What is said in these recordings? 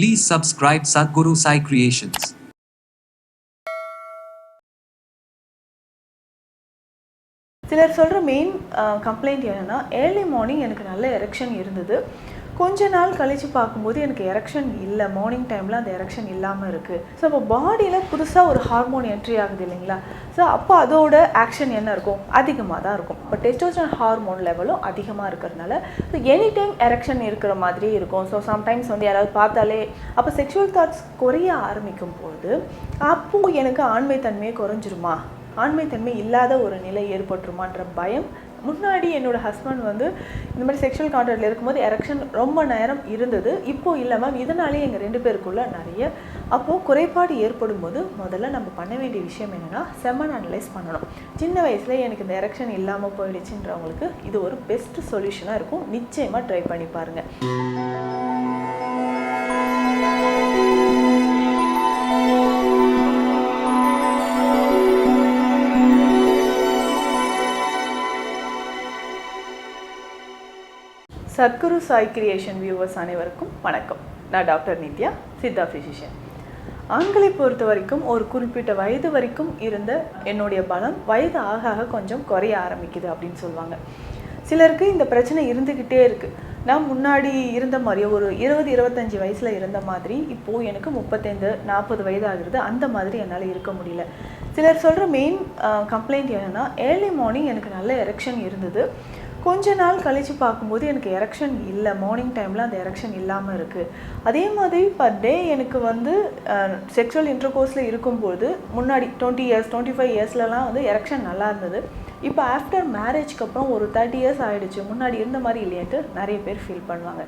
Please subscribe Sadhguru Sai Creations. சிலர் சொல்கிற main complaint என்னென்னா ஏர்லி மார்னிங் எனக்கு நல்ல எரெக்ஷன் இருந்தது கொஞ்ச நாள் கழித்து பார்க்கும்போது எனக்கு எரெக்ஷன் இல்லை. மார்னிங் டைமில் அந்த எரெக்ஷன் இல்லாமல் இருக்குது ஸோ அப்போ பாடியில் புதுசாக ஒரு ஹார்மோன் என்ட்ரி ஆகுது இல்லைங்களா? ஸோ அப்போ அதோட ஆக்ஷன் என்ன இருக்கும்? அதிகமாக தான் இருக்கும். இப்போ டெஸ்டோஸ்டரான் ஹார்மோன் லெவலும் அதிகமாக இருக்கிறதுனால ஸோ எனி டைம் எரெக்ஷன் இருக்கிற மாதிரியே இருக்கும். ஸோ சம்டைம்ஸ் வந்து யாராவது பார்த்தாலே அப்போ செக்ஷுவல் தாட்ஸ் குறைய ஆரம்பிக்கும் போது அப்போது எனக்கு ஆண்மைத்தன்மையே குறைஞ்சிருமா? ஆண்மைத்தன்மை இல்லாத ஒரு நிலை ஏற்பட்டுருமான்ற பயம் முன்னாடி என்னோட ஹஸ்பண்ட் வந்து இந்த மாதிரி செக்ஷுவல் கான்டாக்டில் இருக்கும்போது எரெக்ஷன் ரொம்ப நேரம் இருந்தது. இப்போ இல்லை மேம் இதனாலே எங்கள் ரெண்டு பேருக்குள்ள நிறைய அப்போது குறைபாடு ஏற்படும் போது முதல்ல நம்ம பண்ண வேண்டிய விஷயம் என்னென்னா செமன் அனலைஸ் பண்ணணும். சின்ன வயசில் எனக்கு இந்த எரக்ஷன் இல்லாமல் போயிடுச்சுன்றவங்களுக்கு இது ஒரு பெஸ்ட் சொல்யூஷனாக இருக்கும். நிச்சயமாக ட்ரை பண்ணி பாருங்கள் சத்குரு சாய் கிரியேஷன் வியூவர்ஸ் அனைவருக்கும் வணக்கம். நான் டாக்டர் நித்யா சித்தா ஃபிசிஷியன் ஆண்களை பொறுத்த வரைக்கும் ஒரு குறிப்பிட்ட வயது வரைக்கும் இருந்த என்னுடைய பலம் வயது ஆக ஆக கொஞ்சம் குறைய ஆரம்பிக்குது அப்படின்னு சொல்லுவாங்க. சிலருக்கு இந்த பிரச்சனை இருந்துக்கிட்டே இருக்குது நான் முன்னாடி இருந்த மாதிரியே ஒரு இருபது இருபத்தஞ்சி வயசில் இருந்த மாதிரி இப்போது எனக்கு முப்பத்தைந்து நாற்பது வயது ஆகுறது அந்த மாதிரி என்னால் இருக்க முடியல. சிலர் சொல்கிற மெயின் கம்ப்ளைண்ட் என்னென்னா ஏர்லி மார்னிங் எனக்கு நல்ல எரெக்ஷன் இருந்தது. கொஞ்ச நாள் கழித்து பார்க்கும்போது எனக்கு எரெக்ஷன் இல்லை. மார்னிங் டைமில் அந்த எரெக்ஷன் இல்லாமல் இருக்குது அதே மாதிரி பர் டே எனக்கு வந்து செக்ஷுவல் இன்டர்கோர்ஸில் இருக்கும்போது முன்னாடி டுவெண்ட்டி இயர்ஸ் டுவெண்ட்டி ஃபைவ் இயர்ஸ்லலாம் வந்து எரெக்ஷன் நல்லா இருந்தது. இப்போ ஆஃப்டர் மேரேஜ்க்கு அப்புறம் ஒரு தேர்ட்டி இயர்ஸ் ஆகிடுச்சு முன்னாடி இருந்த மாதிரி இல்லையன்ட்டு நிறைய பேர் ஃபீல் பண்ணுவாங்க.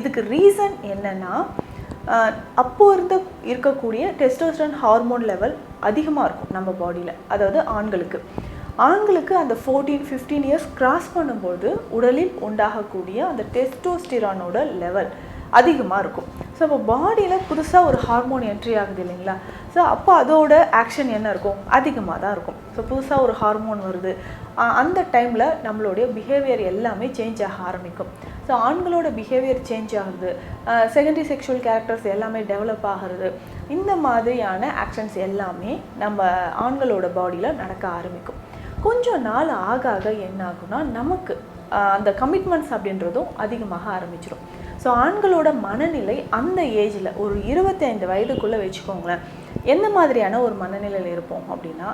இதுக்கு ரீசன் என்னென்னா அப்போது இருந்த இருக்கக்கூடிய டெஸ்டோஸ்டன் ஹார்மோன் லெவல் அதிகமாக இருக்கும் நம்ம பாடியில் அதாவது ஆண்களுக்கு. ஆண்களுக்கு அந்த ஃபோர்டீன் ஃபிஃப்டீன் இயர்ஸ் கிராஸ் பண்ணும்போது உடலில் உண்டாகக்கூடிய அந்த டெஸ்டோஸ்டிரானோட லெவல் அதிகமாக இருக்கும். ஸோ அப்போ பாடியில் புதுசாக ஒரு ஹார்மோன் என்ட்ரி ஆகுது இல்லைங்களா? ஸோ அப்போ அதோட ஆக்ஷன் என்ன இருக்கும்? அதிகமாக தான் இருக்கும். ஸோ புதுசாக ஒரு ஹார்மோன் வருது. அந்த டைமில் நம்மளுடைய பிஹேவியர் எல்லாமே சேஞ்ச் ஆக ஆரம்பிக்கும். ஸோ ஆண்களோட பிஹேவியர் சேஞ்ச் ஆகுது. செகண்டரி செக்ஷுவல் கேரக்டர்ஸ் எல்லாமே டெவலப் ஆகிறது. இந்த மாதிரியான ஆக்ஷன்ஸ் எல்லாமே நம்ம ஆண்களோட பாடியில் நடக்க ஆரம்பிக்கும். கொஞ்சம் நாள் ஆக ஆக என்ன ஆகும்னா நமக்கு அந்த கமிட்மெண்ட்ஸ் அப்படின்றதும் அதிகமாக ஆரம்பிச்சிடும் ஸோ ஆண்களோட மனநிலை அந்த ஏஜில் ஒரு இருபத்தைந்து வயதுக்குள்ளே வச்சுக்கோங்களேன். எந்த மாதிரியான ஒரு மனநிலையில் இருப்போம் அப்படின்னா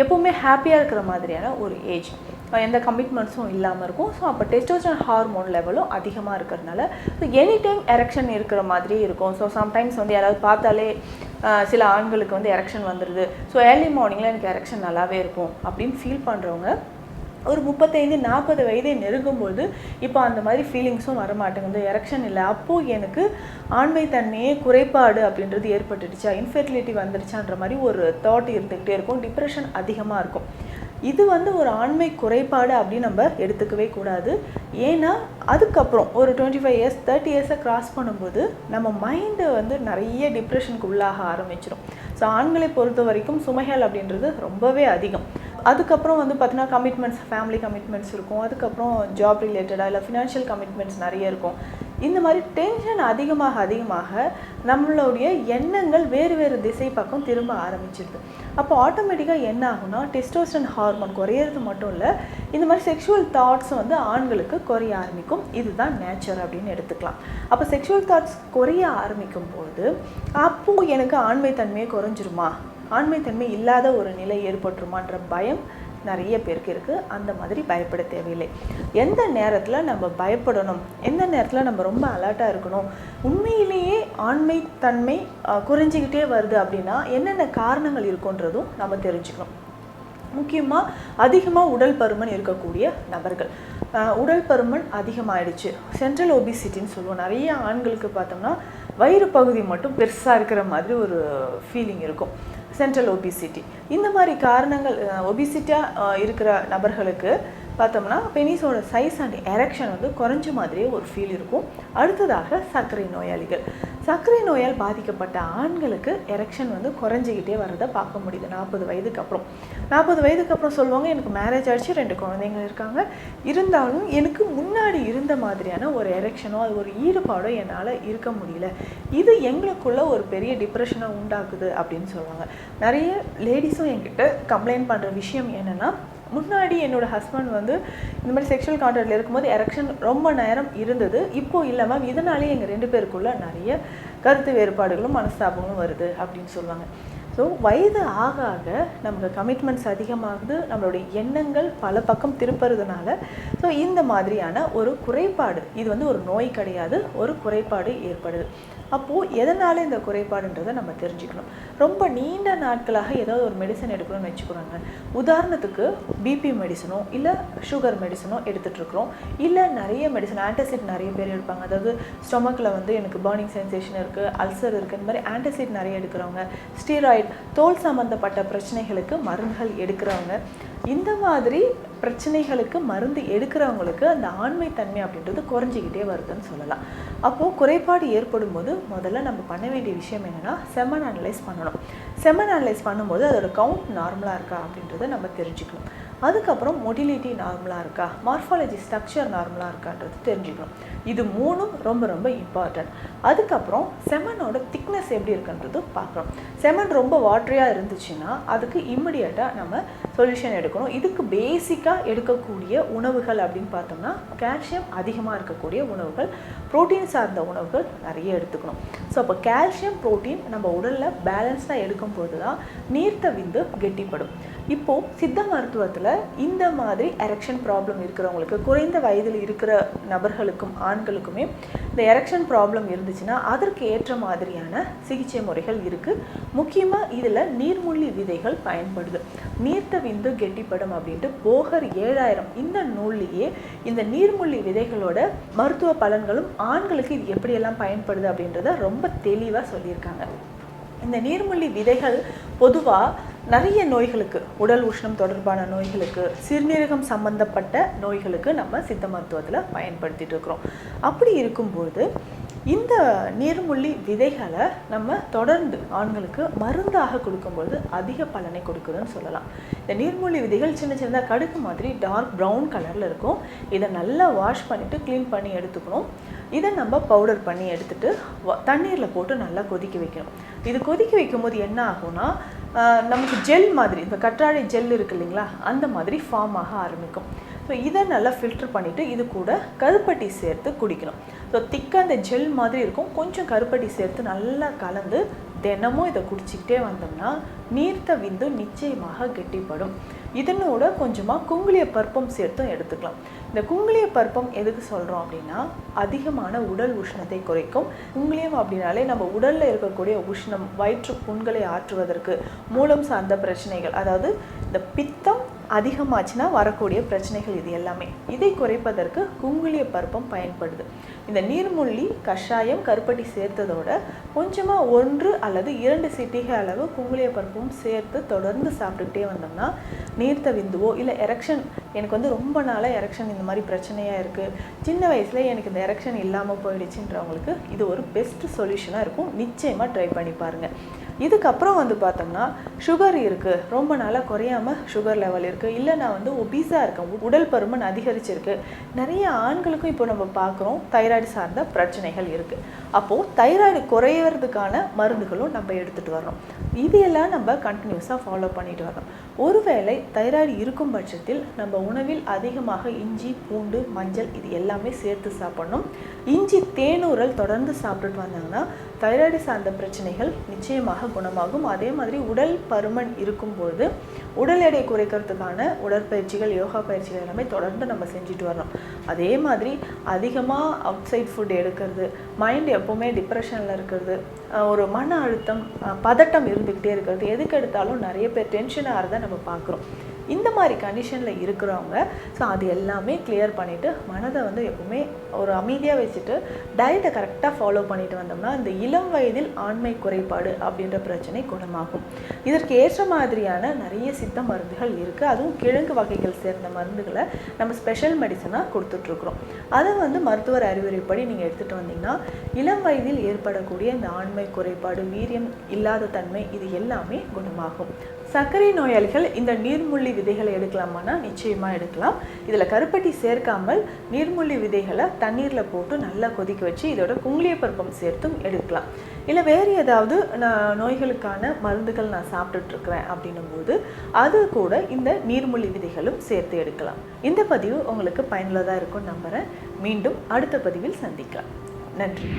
எப்போவுமே ஹாப்பியாக இருக்கிற மாதிரியான ஒரு ஏஜ் எந்த கமிட்மெண்ட்ஸும் இல்லாமல் இருக்கும். ஸோ அப்போ டெஸ்டோஸ்டரான் ஹார்மோன் லெவலும் அதிகமாக இருக்கிறதுனால ஸோ எனி டைம் எரெக்ஷன் இருக்கிற மாதிரியே இருக்கும். ஸோ சம்டைம்ஸ் வந்து யாராவது பார்த்தாலே சில ஆண்களுக்கு வந்து எரெக்ஷன் வந்துடுது ஸோ ஏர்லி மார்னிங்கில் எனக்கு எரெக்ஷன் நல்லாவே இருக்கும் அப்படின்னு ஃபீல் பண்ணுறவங்க ஒரு முப்பத்தைந்து நாற்பது வயதை நெருங்கும்போது இப்போ அந்த மாதிரி ஃபீலிங்ஸும் வரமாட்டேங்குது. எரெக்ஷன் இல்லை. அப்போது எனக்கு ஆண்மைத்தன்மையே குறைபாடு அப்படின்றது ஏற்பட்டுடுச்சா? இன்ஃபெர்டிலிட்டி வந்துடுச்சான்ற மாதிரி ஒரு தாட் இருந்துக்கிட்டே இருக்கும். டிப்ரெஷன் அதிகமாக இருக்கும். இது வந்து ஒரு ஆண்மை குறைபாடு அப்படின்னு நம்ம எடுத்துக்கவே கூடாது. ஏன்னா அதுக்கப்புறம் ஒரு டுவெண்ட்டி ஃபைவ் இயர்ஸ் தேர்ட்டி இயர்ஸை கிராஸ் பண்ணும்போது நம்ம மைண்டு வந்து நிறைய டிப்ரெஷனுக்கு உள்ளாக ஆரம்பிச்சிடும் ஸோ ஆண்களை பொறுத்த வரைக்கும் சுமைகள் அப்படின்றது ரொம்பவே அதிகம். அதுக்கப்புறம் வந்து பார்த்தீங்கன்னா கமிட்மெண்ட்ஸ் ஃபேமிலி கமிட்மெண்ட்ஸ் இருக்கும். அதுக்கப்புறம் ஜாப் ரிலேட்டடாக இல்லை ஃபினான்ஷியல் கமிட்மெண்ட்ஸ் நிறைய இருக்கும். இந்த மாதிரி டென்ஷன் அதிகமாக அதிகமாக நம்மளுடைய எண்ணங்கள் வேறு வேறு திசை பக்கம் திரும்ப ஆரம்பிச்சிருது. அப்போ ஆட்டோமேட்டிக்காக என்ன ஆகும்னா டெஸ்டோஸ்டன் ஹார்மோன் குறையிறது மட்டும் இல்லை இந்த மாதிரி செக்ஷுவல் தாட்ஸ் வந்து ஆண்களுக்கு குறைய ஆரம்பிக்கும். இதுதான் நேச்சர் அப்படின்னு எடுத்துக்கலாம். அப்போ செக்ஷுவல் தாட்ஸ் குறைய ஆரம்பிக்கும் போது அப்போது எனக்கு ஆண்மைத்தன்மையே குறைஞ்சிருமா? ஆண்மைத்தன்மை இல்லாத ஒரு நிலை ஏற்பட்டுருமான்ற பயம் நிறைய பேருக்கு இருக்குது அந்த மாதிரி பயப்பட தேவையில்லை. எந்த நேரத்தில் நம்ம பயப்படணும்? எந்த நேரத்தில் நம்ம ரொம்ப அலர்ட்டாக இருக்கணும்? உண்மையிலேயே ஆண்மைத்தன்மை குறைஞ்சிக்கிட்டே வருது அப்படின்னா என்னென்ன காரணங்கள் இருக்குன்றதும் நம்ம தெரிஞ்சுக்கணும். முக்கியமாக அதிகமாக உடல் பருமன் இருக்கக்கூடிய நபர்கள். உடல் பருமன் அதிகமாகிடுச்சு சென்ட்ரல் ஒபிசிட்டின்னு சொல்லுவோம். நிறைய ஆண்களுக்கு பார்த்தோம்னா வயிறு பகுதி மட்டும் பெருசாக இருக்கிற மாதிரி ஒரு ஃபீலிங் இருக்கும். சென்ட்ரல் ஒபிசிட்டி இந்த மாதிரி காரணங்கள் ஒபிசிட்டியாக இருக்கிற நபர்களுக்கு பார்த்தோம்னா பெனிஸோட சைஸ் அண்ட் எரெக்ஷன் வந்து குறைஞ்ச மாதிரியே ஒரு ஃபீல் இருக்கும். அடுத்ததாக சர்க்கரை நோயாளிகள். சர்க்கரை நோயால் பாதிக்கப்பட்ட ஆண்களுக்கு எரெக்ஷன் வந்து குறைஞ்சிக்கிட்டே வரதை பார்க்க முடியுது. நாற்பது வயதுக்கு அப்புறம். நாற்பது வயதுக்கு அப்புறம் சொல்லுவாங்க எனக்கு மேரேஜ் ஆகிடுச்சு ரெண்டு குழந்தைங்க இருக்காங்க. இருந்தாலும் எனக்கு முன்னாடி இருந்த மாதிரியான ஒரு எரெக்ஷனோ அது ஒரு ஈடுபாடோ என்னால் இருக்க முடியல. இது எங்களுக்குள்ள ஒரு பெரிய டிப்ரெஷனை உண்டாக்குது அப்படின்னு சொல்லுவாங்க. நிறைய லேடிஸும் என்கிட்ட கம்ப்ளைண்ட் பண்ணுற விஷயம் என்னென்னா முன்னாடி என்னோட ஹஸ்பண்ட் வந்து இந்த மாதிரி செக்ஷுவல் கான்டாக்டில் இருக்கும்போது எரெக்ஷன் ரொம்ப நேரம் இருந்தது. இப்போ இல்லை மேம் இதனாலே எங்கள் ரெண்டு பேருக்குள்ள நிறைய கருத்து வேறுபாடுகளும் மனஸ்தாபங்களும் வருது அப்படின்னு சொல்லுவாங்க. ஸோ வயது ஆக ஆக நமக்கு கமிட்மெண்ட்ஸ் அதிகமாகுது நம்மளுடைய எண்ணங்கள் பல பக்கம் திருப்புறதுனால ஸோ இந்த மாதிரியான ஒரு குறைபாடு இது வந்து ஒரு நோய் கிடையாது ஒரு குறைபாடு ஏற்படுது. அப்போது எதனால் இந்த குறைபாடுன்றதை நம்ம தெரிஞ்சுக்கணும். ரொம்ப நீண்ட நாட்களாக ஏதாவது ஒரு மெடிசன் எடுக்கணும்னு வச்சுக்கிறாங்க உதாரணத்துக்கு பிபி மெடிசனோ இல்லை சுகர் மெடிசனோ எடுத்துகிட்ருக்குறோம் இல்லை நிறைய மெடிசன் ஆன்டாசிட் நிறைய பேர் எடுப்பாங்க. அதாவது ஸ்டொமக்கில் வந்து எனக்கு பர்னிங் சென்சேஷன் இருக்குது அல்சர் இருக்குது இந்த மாதிரி ஆன்டாசிட் நிறைய எடுக்கிறவங்க. ஸ்டீராய்டு தோல் சம்மந்தப்பட்ட பிரச்சனைகளுக்கு மருந்துகள் எடுக்கிறவங்க இந்த மாதிரி பிரச்சனைகளுக்கு மருந்து எடுக்கிறவங்களுக்கு அந்த ஆண்மைத்தன்மை அப்படின்றது குறைஞ்சிக்கிட்டே வருதுன்னு சொல்லலாம். அப்போது குறைபாடு ஏற்படும் போது முதல்ல நம்ம பண்ண வேண்டிய விஷயம் என்னென்னா செமன் அனலைஸ் பண்ணணும். செமன் அனலைஸ் பண்ணும்போது அதோட கவுண்ட் நார்மலாக இருக்கா அப்படின்றத நம்ம தெரிஞ்சுக்கணும். அதுக்கப்புறம் மொடிலிட்டி நார்மலாக இருக்கா? மார்ஃபாலஜி ஸ்ட்ரக்சர் நார்மலாக இருக்கான்றது தெரிஞ்சுக்கணும். இது மூணும் ரொம்ப ரொம்ப இம்பார்ட்டன்ட் அதுக்கப்புறம் செமனோட திக்னஸ் எப்படி இருக்குன்றது பார்க்குறோம் செமன் ரொம்ப வாட்ரியாக இருந்துச்சுன்னா அதுக்கு இம்மிடியட்டாக நம்ம சொல்யூஷன் எடுக்கணும். இதுக்கு பேசிக்காக எடுக்கக்கூடிய உணவுகள் அப்படின்னு பார்த்தோம்னா கால்சியம் அதிகமாக இருக்கக்கூடிய உணவுகள் புரோட்டீன் சார்ந்த உணவுகள் நிறைய எடுத்துக்கணும். ஸோ அப்போ கால்சியம் ப்ரோட்டீன் நம்ம உடலில் பேலன்ஸாக எடுக்கும்போது தான் நீர்த்த விந்து கெட்டிப்படும். இப்போது சித்த மருத்துவத்தில் இந்த மாதிரி எரெக்ஷன் ப்ராப்ளம் இருக்கிறவங்களுக்கு குறைந்த வயதில் இருக்கிற நபர்களுக்கும் ஆண்களுக்குமே இந்த எரெக்ஷன் ப்ராப்ளம் இருந்துச்சுன்னா அதற்கு ஏற்ற மாதிரியான சிகிச்சை முறைகள் இருக்குது முக்கியமாக இதில் நீர்மூழ்கி விதைகள் பயன்படுது. நீர்த்த விந்து கெட்டிப்படும் அப்படின்ட்டு போகர் ஏழாயிரம் இந்த நூல்லையே இந்த நீர்மூழ்கி விதைகளோட மருத்துவ பலன்களும் ஆண்களுக்கு இது எப்படியெல்லாம் பயன்படுது அப்படின்றத ரொம்ப தெளிவாக சொல்லியிருக்காங்க. இந்த நீர்முள்ளி விதைகள் பொதுவாக நிறைய நோய்களுக்கு உடல் உஷ்ணம் தொடர்பான நோய்களுக்கு சிறுநீரகம் சம்பந்தப்பட்ட நோய்களுக்கு நம்ம சித்த மருத்துவத்தில் பயன்படுத்திட்டு இருக்கிறோம். அப்படி இருக்கும்போது இந்த நீர்முள்ளி விதைகளை நம்ம தொடர்ந்து ஆண்களுக்கு மருந்தாக கொடுக்கும்போது அதிக பலனை கொடுக்குதுன்னு சொல்லலாம். இந்த நீர்மூழ்கி விதைகள் சின்ன சின்னதாக கடுக்கு மாதிரி டார்க் ப்ரௌன் கலரில் இருக்கும். இதை நல்லா வாஷ் பண்ணிவிட்டு க்ளீன் பண்ணி எடுத்துக்கணும். இதை நம்ம பவுடர் பண்ணி எடுத்துகிட்டு தண்ணீரில் போட்டு நல்லா கொதிக்க வைக்கணும். இது கொதிக்க வைக்கும்போது என்ன ஆகும்னா நமக்கு ஜெல் மாதிரி இந்த கற்றாழை ஜெல் இருக்கு இல்லைங்களா அந்த மாதிரி ஃபார்ம் ஆக ஆரம்பிக்கும். ஸோ இதை நல்லா ஃபில்டர் பண்ணிவிட்டு இது கூட கருப்பட்டி சேர்த்து குடிக்கணும். ஸோ திக்காக அந்த ஜெல் மாதிரி இருக்கும். கொஞ்சம் கருப்பட்டி சேர்த்து நல்லா கலந்து தினமும் இதை குடிச்சிக்கிட்டே வந்தோம்னா நீர்த்த விந்து நிச்சயமாக கெட்டிப்படும். இதனோட கொஞ்சமாக குங்குளிய பருப்பம் சேர்த்தும் எடுத்துக்கலாம். இந்த குங்குளிய பருப்பம் எதுக்கு சொல்கிறோம் அப்படின்னா அதிகமான உடல் உஷ்ணத்தை குறைக்கும். குங்குளியம் அப்படின்னாலே நம்ம உடலில் இருக்கக்கூடிய உஷ்ணம் வயிற்று புண்களை ஆற்றுவதற்கு மூலம் சார்ந்த பிரச்சனைகள். அதாவது இந்த பித்தம் அதிகமாச்சுன்னா வரக்கூடிய பிரச்சனைகள் இது எல்லாமே. இதை குறைப்பதற்கு குங்குளிய பருப்பம் பயன்படுது. இந்த நீர்முள்ளி கஷாயம் கருப்பட்டி சேர்த்ததோட கொஞ்சமாக ஒன்று அல்லது இரண்டு சிட்டிகை அளவு குங்குளிய பருப்பும் சேர்த்து தொடர்ந்து சாப்பிட்டுக்கிட்டே வந்தோம்னா நீர்த்த விந்துவோ இல்லை எரக்ஷன் எனக்கு வந்து ரொம்ப நாளாக எரக்ஷன் இந்த மாதிரி பிரச்சனையாக இருக்குது சின்ன வயசில் எனக்கு இந்த எரக்ஷன் இல்லாமல் போயிடுச்சுன்றவங்களுக்கு இது ஒரு பெஸ்ட் சொல்யூஷனாக இருக்கும். நிச்சயமாக ட்ரை பண்ணி பாருங்கள் இதுக்கப்புறம் வந்து பார்த்தோம்னா சுகர் இருக்குது ரொம்ப நாளாக குறையாம சுகர் லெவல் இருக்குது இல்லை நான் வந்து ஒபீஸாக இருக்கேன். உடல் பருமன் அதிகரிச்சிருக்கு. நிறைய ஆண்களுக்கும் இப்போ நம்ம பார்க்குறோம் தைராய்டு சார்ந்த பிரச்சனைகள் இருக்குது அப்போது தைராய்டு குறையிறதுக்கான மருந்துகளும் நம்ம எடுத்துகிட்டு வரோம் இதையெல்லாம் நம்ம கண்டினியூஸாக ஃபாலோ பண்ணிட்டு வரோம் ஒருவேளை தைராய்டு இருக்கும் பட்சத்தில் நம்ம உணவில் அதிகமாக இஞ்சி பூண்டு மஞ்சள் இது எல்லாமே சேர்த்து சாப்பிடணும். இஞ்சி தேனூரல் தொடர்ந்து சாப்பிட்டுட்டு வந்தாங்கன்னா தைராய்டு சார்ந்த பிரச்சனைகள் நிச்சயமாக குணமாகும். அதே மாதிரி உடல் பருமன் இருக்கும்போது உடல் எடை குறைக்கிறதுக்கான உடற்பயிற்சிகள் யோகா பயிற்சிகள் எல்லாமே தொடர்ந்து நம்ம செஞ்சுட்டு வரணும் அதே மாதிரி அதிகமாக அவுட் சைட் ஃபுட் எடுக்கிறது மைண்ட் எப்போவுமே டிப்ரெஷனில் இருக்கிறது. ஒரு மன அழுத்தம் பதட்டம் இருந்துக்கிட்டே இருக்கிறது. எதுக்கு எடுத்தாலும் நிறைய பேர் டென்ஷன் ஆகிறத நம்ம பார்க்குறோம். இந்த மாதிரி கண்டிஷனில் இருக்கிறவங்க ஸோ அது எல்லாமே கிளியர் பண்ணிவிட்டு மனதை வந்து எப்பவுமே ஒரு அமைதியாக வச்சுட்டு டயட்டை கரெக்டாக ஃபாலோ பண்ணிட்டு வந்தோம்னா இந்த இளம் வயதில் ஆண்மை குறைபாடு அப்படின்ற பிரச்சனை குணமாகும். இதற்கு ஏற்ற மாதிரியான நிறைய சித்த மருந்துகள் இருக்குது அதுவும் கிழங்கு வகைகள் சேர்ந்த மருந்துகளை நம்ம ஸ்பெஷல் மெடிசனாக கொடுத்துட்ருக்குறோம். அதை வந்து மருத்துவர் அறிவுரைப்படி நீங்கள் எடுத்துகிட்டு வந்தீங்கன்னா இளம் வயதில் ஏற்படக்கூடிய இந்த ஆண்மை குறைபாடு வீரியம் இல்லாத தன்மை இது எல்லாமே குணமாகும். சர்க்கரை நோயாளிகள் இந்த நீர்முள்ளி விதைகளை எடுக்கலாமான்னா நிச்சயமாக எடுக்கலாம். இதில் கருப்பட்டி சேர்க்காமல் நீர்மூழ்கி விதைகளை தண்ணீரில் போட்டு நல்லா கொதிக்க வச்சு இதோட குங்குளிய பருப்பம் சேர்த்தும் எடுக்கலாம். இல்லை வேறு ஏதாவது நான் நோய்களுக்கான மருந்துகள் நான் சாப்பிட்டுட்ருக்குறேன் அப்படின்னும் போது அது கூட இந்த நீர்முள்ளி விதைகளும் சேர்த்து எடுக்கலாம். இந்த பதிவு உங்களுக்கு பயனுள்ளதாக இருக்கும்னு நம்புகிறேன் மீண்டும் அடுத்த பதிவில் சந்திக்கலாம். நன்றி.